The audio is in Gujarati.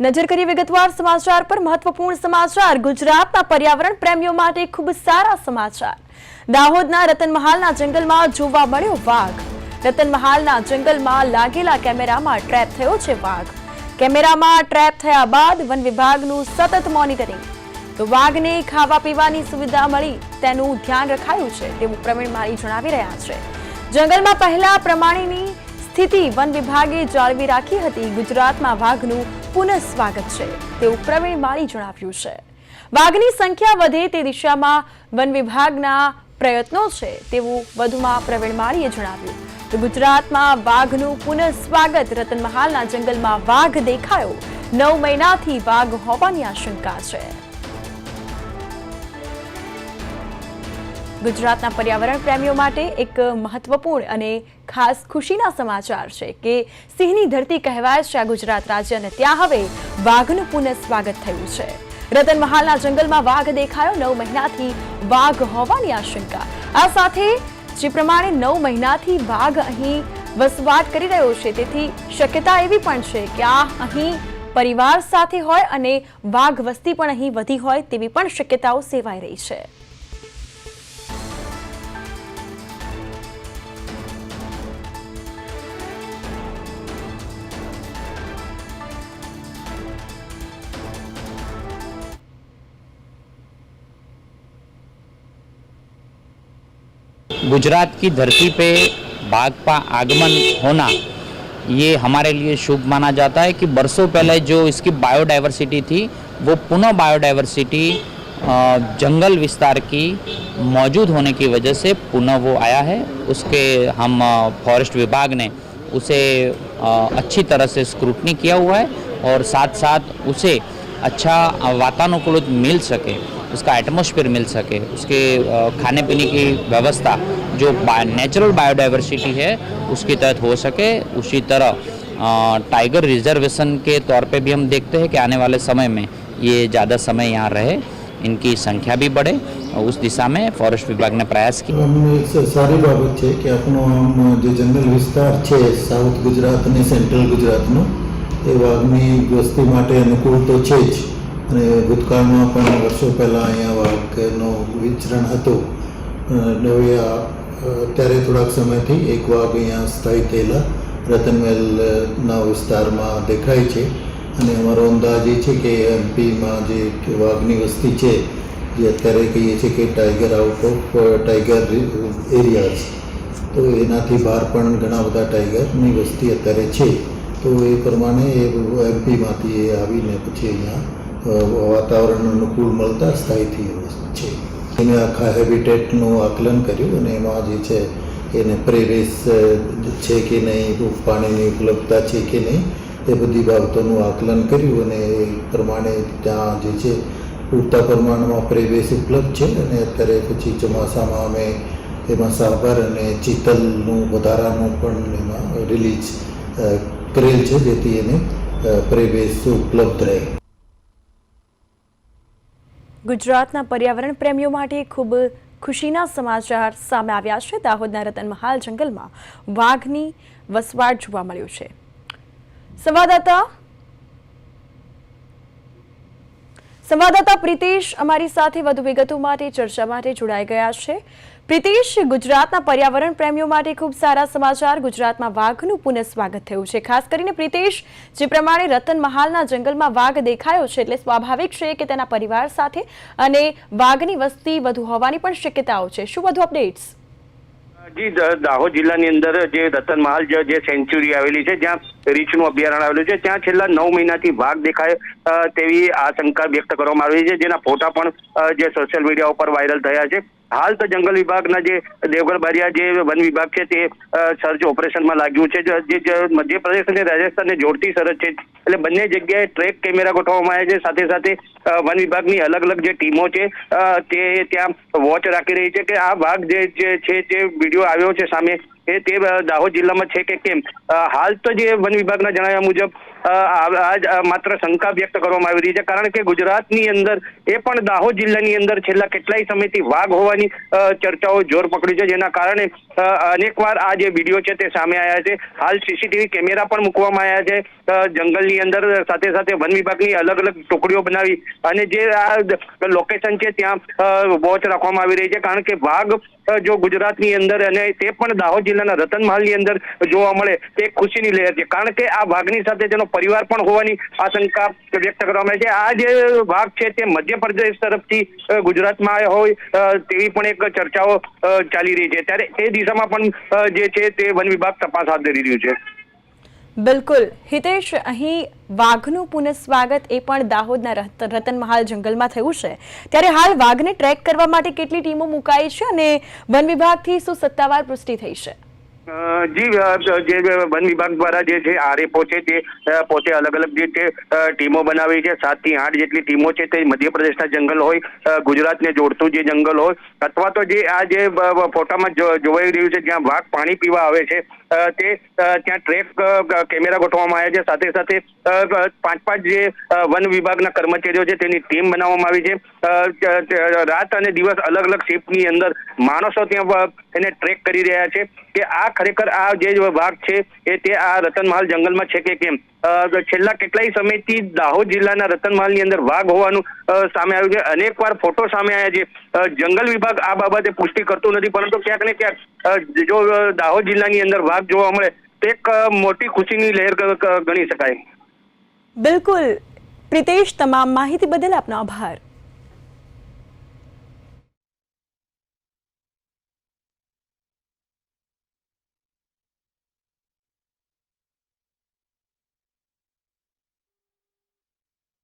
નજર કરી વિગતવાર સમાચાર પર મહત્વપૂર્ણ સમાચાર. ગુજરાતના પર્યાવરણ પ્રેમીઓ માટે ખૂબ સારા સમાચાર. દાહોદના રતનમહાલના જંગલમાં જોવા મળ્યો વાઘ. રતનમહાલના જંગલમાં લાગેલા કેમેરામાં ટ્રેપ થયો છે વાઘ. કેમેરામાં ટ્રેપ થયા બાદ વન વિભાગનું સતત મોનિટરિંગ. તો વાઘને ખાવા પીવાની સુવિધા મળી, તેનું ધ્યાન રખાયું છે, તેવું પ્રવીણ માળી જણાવી રહ્યા છે. જંગલમાં પહેલા પ્રમાણેની સ્થિતિ વન વિભાગે જાળવી રાખી હતી. ગુજરાતમાં વાઘનું પુનઃ સ્વાગત છે. તેવું પ્રવીણ માળી જણાવ્યું છે. વાઘની સંખ્યા વધે તે દિશામાં વન વિભાગના પ્રયત્નો છે તેવું વધુમાં પ્રવીણ માળીએ જણાવ્યું. તો ગુજરાતમાં વાઘનું પુનઃ સ્વાગત રતનમહાલના જંગલમાં વાઘ દેખાયો. નવ મહિનાથી વાઘ હોવાની આશંકા છે. ગુજરાતના પર્યાવરણ પ્રેમીઓ માટે એક મહત્વપૂર્ણ અને ખાસ ખુશીના સમાચાર છે કે સિંહની ધરતી કહેવાય છે આ ગુજરાત રાજ્ય અને ત્યાં હવે વાઘનું પુનઃ સ્વાગત થયું છે. રતન મહાલના જંગલમાં વાઘ દેખાયો નવ મહિનાથી વાઘ હોવાની આશંકા. આ સાથે જે પ્રમાણે નવ મહિનાથી વાઘ અહીં વસવાટ કરી રહ્યો છે તેથી શક્યતા એવી પણ છે કે આ અહીં પરિવાર સાથે હોય અને વાઘ વસ્તી પણ અહીં વધી હોય તેવી પણ શક્યતાઓ સેવાઈ રહી છે. गुजरात की धरती पे का आगमन होना, ये हमारे लिए शुभ माना जाता है कि बरसों पहले जो इसकी बायोडाइवर्सिटी थी, वो पुनः बायोडाइवर्सिटी जंगल विस्तार की मौजूद होने की वजह से पुनः वो आया है। उसके हम फॉरेस्ट विभाग ने उसे अच्छी तरह से स्क्रूटनी किया हुआ है और साथ साथ उसे अच्छा अ, वातानुकूलित मिल सके उसका एटमोस्फेयर मिल सके उसके अ, खाने पीने की व्यवस्था जो नेचुरल बायोडाइवर्सिटी है उसके तहत हो सके उसी तरह अ, टाइगर रिजर्वेशन के तौर पे भी हम देखते हैं कि आने वाले समय में ये ज़्यादा समय यहाँ रहे इनकी संख्या भी बढ़े और उस दिशा में फॉरेस्ट विभाग ने प्रयास किया અમને એક સ- સારી બાબત છે કે આપણો આમ જે જંગલ વિસ્તાર છે સાઉથ ગુજરાત અને સેન્ટ્રલ ગુજરાતનો એ વાઘની વસ્તી માટે અનુકૂળ તો છે જ. અને ભૂતકાળમાં પણ વર્ષો પહેલાં અહીંયા વાઘનો વિચરણ હતું. અ, અત્યારે થોડાક સમયથી એક વાઘ અહીંયા સ્થાયી થયેલા રતનમહેલના વિસ્તારમાં દેખાય છે. અને અમારો અંદાજ એ છે કે એમપીમાં જે વાઘની વસ્તી છે જે અત્યારે કહીએ છીએ કે tiger out of tiger areas તો એનાથી બહાર પણ ઘણા બધા ટાઈગરની વસ્તી અત્યારે છે. તો એ પ્રમાણે એ એમપીમાંથી એ આવીને પછી અહીંયા વાતાવરણ અનુકૂળ મળતા સ્થાયી થઈ છે. એને આખા હેબિટેટનું આકલન કર્યું અને એમાં જે છે, એને પ્રેવેશ છે કે નહીં પાણીની ઉપલબ્ધતા છે કે નહીં, એ બધી બાબતોનું આકલન કર્યું અને એ પ્રમાણે ત્યાં જે છે, પૂરતા પ્રમાણમાં પ્રેવેશ ઉપલબ્ધ છે અને અત્યારે પછી ચોમાસામાં અમે એમાં સાબર અને ચિતલનું વધારાનું પણ એમાં રિલીઝ કરેલ છે, જેથી એને પ્રવેશ ઉપલબ્ધ રહે. ગુજરાતના પર્યાવરણ પ્રેમીઓ માટે ખૂબ ખુશીના સમાચાર સામે આવ્યા છે. દાહોદના રતનમહાલ જંગલમાં વાઘની વસવાટ જોવા મળ્યું છે. સંવાદદાતા સંવાદદાતા પ્રિતેશ અમારી સાથે વધુ વિગતો માટે, ચર્ચા માટે જોડાઈ ગયા છે. પ્રિતેશ, ગુજરાતના પર્યાવરણ પ્રેમીઓ માટે ખૂબ સારા સમાચાર. ગુજરાતમાં વાઘનું પુનઃ સ્વાગત થયું છે. ખાસ કરીને પ્રિતેશ, જે પ્રમાણે રતન મહાલના જંગલમાં વાઘ દેખાયો છે, એટલે સ્વાભાવિક છે કે તેના પરિવાર સાથે અને વાઘની વસ્તી વધુ હોવાની પણ શક્યતાઓ છે. શું વધુ અપડેટ્સ? જી દાહોદ જિલ્લાની અંદર જે રતનમહાલ જે જે સેન્ચ્યુરી આવેલી છે, જ્યાં રીછનું અભયારણ્ય આવેલું છે, ત્યાં છેલ્લા નવ મહિનાથી વાઘ દેખાય તેવી આશંકા વ્યક્ત કરવામાં આવી છે, જેના ફોટા પણ જે સોશિયલ મીડિયા ઉપર વાયરલ થયા છે. હાલ તો જંગલ વિભાગના જે દેવગઢ બારિયા જે વન વિભાગ છે તે સર્ચ ઓપરેશનમાં લાગ્યું છે. જે મધ્યપ્રદેશ અને રાજસ્થાનને જોડતી સરહદ છે. એટલે બંને જગ્યાએ ટ્રેક કેમેરા ગોઠવવામાં આવ્યા છે. સાથે સાથે વન વિભાગની અલગ અલગ જે ટીમો છે તે ત્યાં વોચ રાખી રહી છે કે આ ભાગ જે છે જે વીડિયો આવ્યો છે સામે, એ તે દાહોદ જિલ્લામાં છે કે કેમ? હાલ તો જે વન વિભાગના જણાવ્યા મુજબ અ, આ આ જ, અ, માત્ર શંકા વ્યક્ત કરવામાં આવી રહી છે. કારણ કે ગુજરાતની અંદર એ પણ દાહોદ જિલ્લાની અંદર છેલ્લા કેટલાય સમયથી વાઘ હોવાની ચર્ચાઓ જોર પકડી છે જેના કારણે અનેકવાર આ જે વીડિયો છે તે સામે આવ્યા છે. હાલ સીસીટીવી કેમેરા પણ મૂકવામાં આવ્યા છે. જંગલની અંદર સાથે સાથે વન વિભાગની અલગ અલગ ટુકડીઓ બનાવી અને જે આ લોકેશન છે ત્યાં વોચ રાખવામાં આવી રહી છે. કારણ કે વાઘ જો ગુજરાતની અંદર અને તે પણ દાહોદ જિલ્લાના રતનમહાલની અંદર જોવા મળે તે ખુશીની લહેર છે. કારણ કે આ વાઘની સાથે તેનો પરિવાર પણ હોવાની આશંકા વ્યક્ત કરવામાં આવી છે. આ જે વાઘ છે તે મધ્યપ્રદેશ તરફથી ગુજરાતમાં આવ્યો હોય તેવી પણ એક ચર્ચાઓ ચાલી રહી છે. ત્યારે એ દિશામાં પણ જે છે તે વન વિભાગ તપાસ હાથ ધરી રહ્યું છે. બિલકુલ. હિતેશ, અહીં વાઘનું પુનઃસ્વાગત એ પણ દાહોદના રત- રતનમહાલ જંગલમાં થયું છે. ત્યારે હાલ વાઘને ટ્રેક કરવા માટે કેટલી ટીમો મુકાઈ છે અને વન વિભાગથી શું સત્તાવાર પુષ્ટિ થઈ છે? જી જે વન વિભાગ દ્વારા જે છે આરએફઓ છે તે પોતે અલગ અલગ જે છે ટીમો બનાવી છે. સાતથી આઠ જેટલી ટીમો છે તે મધ્યપ્રદેશના જંગલ હોય ગુજરાતને જોડતું જે જંગલ હોય, અથવા તો જે આ જે ફોટામાં જોવાઈ રહ્યું છે જ્યાં વાઘ પાણી પીવા આવે છે તે ત્યાં ટ્રેક કેમેરા ગોઠવવામાં આવ્યા છે. સાથે સાથે પાંચ પાંચ જે વન વિભાગના કર્મચારીઓ છે, તેની ટીમ બનાવવામાં આવી છે. રાત અને દિવસ અલગ અલગ શિફ્ટની અંદર માણસો ત્યાં એને ટ્રેક કરી રહ્યા છે કે આ ખરેખર આ જે વાઘ છે, એ તે આ રતનમહાલ જંગલમાં છે કે કેમ? છેલ્લા કેટલાય સમયથી દાહોદ જિલ્લાના રતનમહાલની અંદર વાઘ હોવાનું સામે આવ્યું છે. અનેકવાર ફોટો સામે આવ્યા છે. જંગલ વિભાગ આ બાબતે પુષ્ટિ કરતું નથી, પરંતુ ક્યાંક ને ક્યાંક જો દાહોદ જિલ્લાની અંદર વાઘ જોવા મળે, તો એક મોટી ખુશીની લહેર ગણી શકાય. બિલકુલ. પ્રિતેશ, તમામ માહિતી બદલ આપનો આભાર.